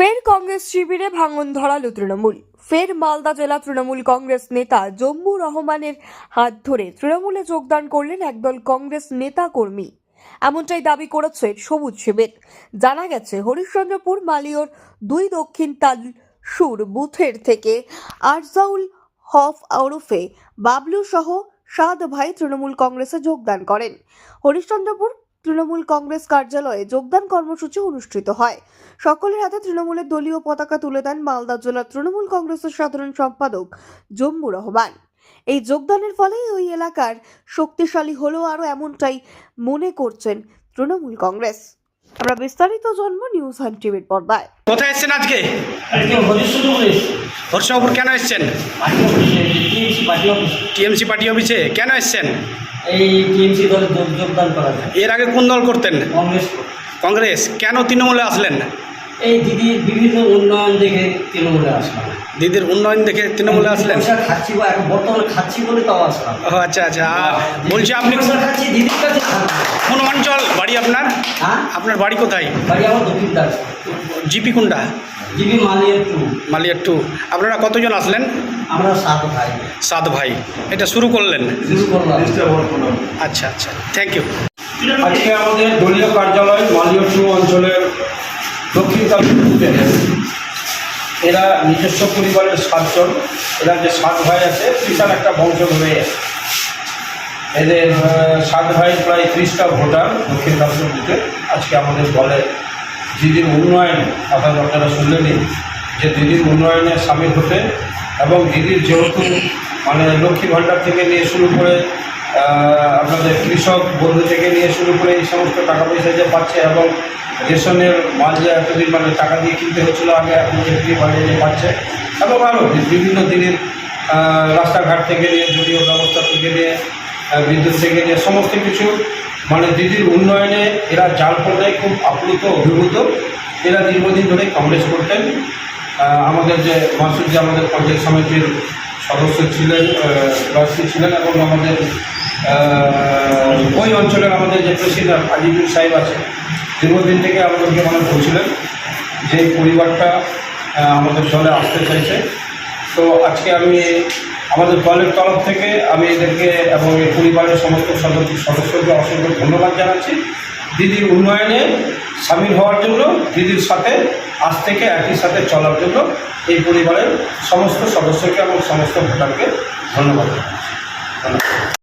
ফের কংগ্রেস শিবিরে ভাঙন ধরালো তৃণমূল। ফের মালদা জেলা তৃণমূল কংগ্রেস নেতা জম্মু রহমানের হাত ধরে তৃণমূলে যোগদান করলেন একদল কংগ্রেস নেতা কর্মী এমনটাই দাবি করেছে সবুজ শিবির। জানা গেছে, হরিশ্চন্দ্রপুর মালিয়র দুই দক্ষিণ তাল সুর বুথের থেকে আরজাউল হফ ওরফে বাবলু সহ সাত ভাই তৃণমূল কংগ্রেসে যোগদান করেন। হরিশ্চন্দ্রপুর তৃণমূল কংগ্রেস কার্যালয়ে যোগদান কর্মসূচি অনুষ্ঠিত হয়। সকলের হাতে তৃণমূলের দলীয় পতাকা তুলে দেন মালদা জেলার তৃণমূল কংগ্রেসের সাধারণ সম্পাদক জম্মু রহমান। এই যোগদানের ফলে ওই এলাকার শক্তিশালী হলো আরও এমনটাই মনে করছেন তৃণমূল কংগ্রেস। আমরা বিস্তারিত জন্ম নিউজ হান টিভির পর্দায়। কোথায় এসছেন আজকে? হর্ষপুর কেন এসছেন? টিএমসি পার্টি অফিসে কেন এসছেন? এই টিএমসি দলে যোগ- যোগদান করা যায়। এর আগে কোন দল করতেন? কংগ্রেস কংগ্রেস। কেন তৃণমূলে আসলেন? এই দিদির বিভিন্ন উন্নয়ন দেখে তৃণমূলে আসলাম। দিদির উন্নয়ন দেখে তৃণমূলে আসলেন? খাচ্ছি এখন বর্তমানে খাচ্ছি বলে তাও আসলাম ও আচ্ছা আচ্ছা। বলছি আপনি খাচ্ছি দিদির কাছে থাকব। কোন বাড়ি আপনার? হ্যাঁ? আপনার বাড়ি কোথায়? বাড়ি আমার দক্ষিণ দাস জিপি কুন্ডা? জিবি মালিয়ার টু। মালিয়ার টু। আপনারা কতজন আসলেন? আমরা সাত ভাই। সাত ভাই। এটা শুরু করলেন? শুরু করলাম। আচ্ছা আচ্ছা। থ্যাংক ইউ আজকে আমাদের দলীয় কার্যালয় মালিয় টু অঞ্চলের দক্ষিণ তালুকুতে। এরা নিজস্ব পরিবারের সাতজন। এরা যে সাত ভাই আছে বিশাল একটা বংশ ধরে আছে। এদের সাত ভাই প্রায় ত্রিশটা ভোটার দক্ষিণ তালুকুতে আজকে আমাদের দলে দিদির উন্নয়ন অর্থাৎ আপনারা শুনলেনি যে দিদির উন্নয়নে সামিল হতে এবং দিদির যেহেতু মানে লক্ষ্মী ভাণ্ডার থেকে নিয়ে শুরু করে আপনাদের কৃষক বন্ধু থেকে নিয়ে শুরু করে এই সমস্ত টাকা পয়সা যে পাচ্ছে এবং রেশনের মাল যে এতদিন মানে টাকা দিয়ে কিনতে হচ্ছিল, আগে এখন যে ফ্রি বানিয়ে যে পাচ্ছে, এবং আরও বিভিন্ন দিনের রাস্তাঘাট থেকে নিয়ে জলীয় ব্যবস্থা থেকে নিয়ে বিদ্যুৎ থেকে নিয়ে সমস্ত কিছু মানে দিদির উন্নয়নে এরা জাল পর্দায় খুব আপ্লুত অভিভূত। এরা দীর্ঘদিন ধরে কংগ্রেস করতেন। আমাদের যে মাসুদ যে আমাদের পঞ্চায়েত সমিতির সদস্য ছিলেন আহ, ছিলেন এবং আমাদের ওই অঞ্চলের আমাদের যে প্রেসিডেন্ট আজিজুল সাহেব আছে দীর্ঘদিন থেকে আমাদেরকে মানে বলছিলেন যে পরিবারটা আমাদের দলে আসতে চাইছে। তো আজকে আমি আমাদের দলের তরফ থেকে আমি এদেরকে এবং এই পরিবারের সমস্ত সদস্য সদস্যকে অসংখ্য ধন্যবাদ জানাচ্ছি। দিদির উন্নয়নে সামিল হওয়ার জন্য, দিদির সাথে, আজ থেকে একই সাথে চলার জন্য এই পরিবারের সমস্ত সদস্যকে এবং সমস্ত ভোটারকে ধন্যবাদ জানাচ্ছি। ধন্যবাদ।